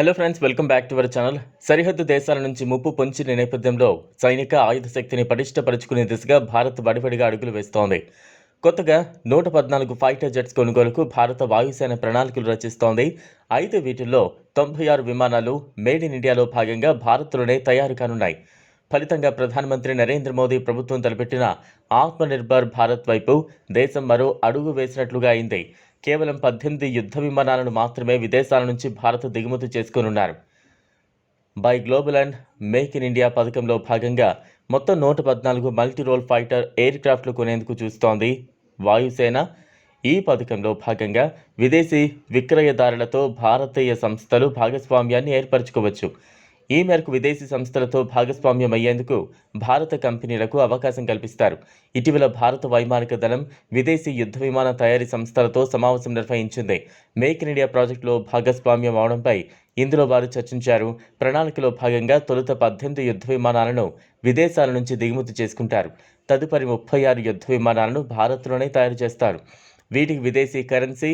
Hello friends welcome back to our channel సరిహద్దు దేశాల నుంచి ముప్పు పొంచిన నేపథ్యంలో సైనిక ఆయుధ శక్తిని పటిష్టపరుచుకునే దిశగా భారత్ వడివడిగా అడుగులు వేస్తోంది. కొత్తగా నూట పద్నాలుగు ఫైటర్ జెట్స్ కొనుగోలుకు భారత వాయుసేన ప్రణాళికలు రచిస్తోంది. అయితే వీటిల్లో తొంభై ఆరు విమానాలు మేడ్ ఇన్ ఇండియాలో భాగంగా భారత్లోనే తయారు కానున్నాయి. ఫలితంగా ప్రధానమంత్రి నరేంద్ర మోదీ ప్రభుత్వం తలపెట్టిన ఆత్మనిర్భర్ భారత్ వైపు దేశం మరో అడుగు వేసినట్లుగా అయింది. కేవలం పద్దెనిమిది యుద్ధ విమానాలను మాత్రమే విదేశాల నుంచి భారత్ దిగుమతి చేసుకోనున్నారు. Buy global and make in India పథకంలో భాగంగా మొత్తం నూట పద్నాలుగు మల్టీ రోల్ ఫైటర్ ఎయిర్ క్రాఫ్ట్లు కొనేందుకు చూస్తోంది వాయుసేన. ఈ పథకంలో భాగంగా విదేశీ విక్రయదారులతో భారతీయ సంస్థలు భాగస్వామ్యాన్ని ఏర్పరచుకోవచ్చు. ఈ మేరకు విదేశీ సంస్థలతో భాగస్వామ్యం అయ్యేందుకు భారత కంపెనీలకు అవకాశం కల్పిస్తారు. ఇటీవల భారత వైమానిక దళం విదేశీ యుద్ధ విమాన తయారీ సంస్థలతో సమావేశం నిర్వహించింది. మేక్ ఇన్ ఇండియా ప్రాజెక్టులో భాగస్వామ్యం అవడంపై ఇందులో వారు చర్చించారు. ప్రణాళికలో భాగంగా తొలుత పద్దెనిమిది యుద్ధ విమానాలను విదేశాల నుంచి దిగుమతి చేసుకుంటారు. తదుపరి ముప్పై ఆరు యుద్ధ విమానాలను భారత్లోనే తయారు చేస్తారు. వీటికి విదేశీ కరెన్సీ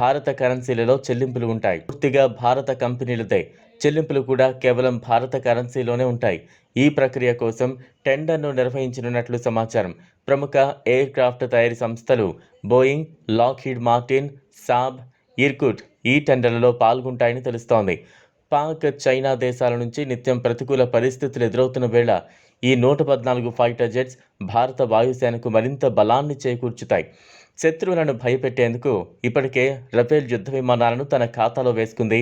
భారత కరెన్సీలలో చెల్లింపులు ఉంటాయి. పూర్తిగా భారత కంపెనీలదే. చెల్లింపులు కూడా కేవలం భారత కరెన్సీలోనే ఉంటాయి. ఈ ప్రక్రియ కోసం టెండర్ను నిర్వహించనున్నట్లు సమాచారం. ప్రముఖ ఎయిర్ క్రాఫ్ట్ తయారీ సంస్థలు Boeing Lockheed Martin Saab Irkut ఈ టెండర్లలో పాల్గొంటాయని తెలుస్తోంది. పాక్ చైనా దేశాల నుంచి నిత్యం ప్రతికూల పరిస్థితులు ఎదురవుతున్న వేళ ఈ నూట పద్నాలుగు ఫైటర్ జెట్స్ భారత వాయుసేనకు మరింత బలాన్ని చేకూర్చుతాయి. శత్రువులను భయపెట్టేందుకు ఇప్పటికే రఫేల్ యుద్ధ విమానాలను తన ఖాతాలో వేసుకుంది.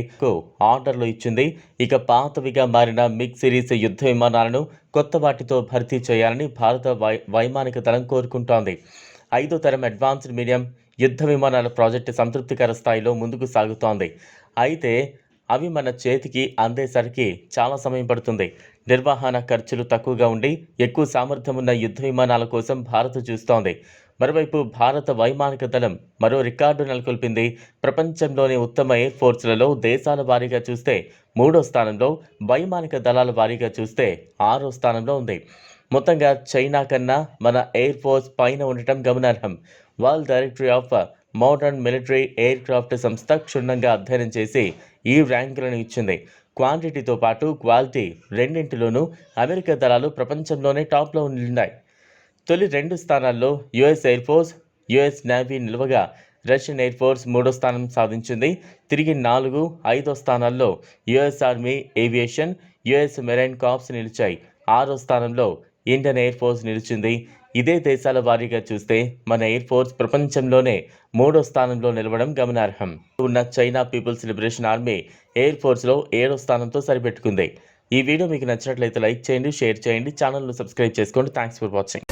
ఆర్డర్లు ఇచ్చింది. ఇక పాతవిగా మారిన మిగ్ సిరీస్ యుద్ధ విమానాలను కొత్త వాటితో భర్తీ చేయాలని భారత వై వైమానిక దళం కోరుకుంటోంది. ఐదో తరం అడ్వాన్స్డ్ మీడియం యుద్ధ విమానాల ప్రాజెక్టు సంతృప్తికర స్థాయిలో ముందుకు సాగుతోంది. అయితే అవి మన చేతికి అందేసరికి చాలా సమయం పడుతుంది. నిర్వహణ ఖర్చులు తక్కువగా ఉండి ఎక్కువ సామర్థ్యం ఉన్న యుద్ధ విమానాల కోసం భారత్ చూస్తోంది. మరోవైపు భారత వైమానిక దళం మరో రికార్డు నెలకొల్పింది. ప్రపంచంలోని ఉత్తమ ఎయిర్ ఫోర్స్లలో దేశాల వారీగా చూస్తే మూడో స్థానంలో వైమానిక దళాల వారీగా చూస్తే ఆరో స్థానంలో ఉంది. మొత్తంగా చైనా కన్నా మన ఎయిర్ ఫోర్స్ పైన ఉండటం గమనార్హం. World directory of modern military aircraft సంస్థ క్షుణ్ణంగా అధ్యయనం చేసి ఈ ర్యాంకులను ఇచ్చింది. క్వాంటిటీతో పాటు క్వాలిటీ రెండింటిలోనూ అమెరికా దళాలు ప్రపంచంలోనే టాప్లో ఉన్నాయి తొలి రెండు స్థానాల్లో US air force US navy నిలువగా Russian air force మూడో స్థానం సాధించింది. తిరిగి నాలుగు ఐదో స్థానాల్లో US army aviation US marine corps నిలిచాయి. ఆరో స్థానంలో ఇండియన్ ఎయిర్ ఫోర్స్ నిలిచింది. ఇదే దేశాల వారీగా చూస్తే మన ఎయిర్ ఫోర్స్ ప్రపంచంలోనే మూడో స్థానంలో నిలవడం గమనార్హం. ఉన్న China people's liberation army air ఫోర్స్లో ఏడో స్థానంతో సరిపెట్టుకుంది. ఈ వీడియో మీకు నచ్చినట్లయితే లైక్ చేయండి షేర్ చేయండి ఛానల్ను సబ్స్క్రైబ్ చేసుకోండి. Thanks for watching.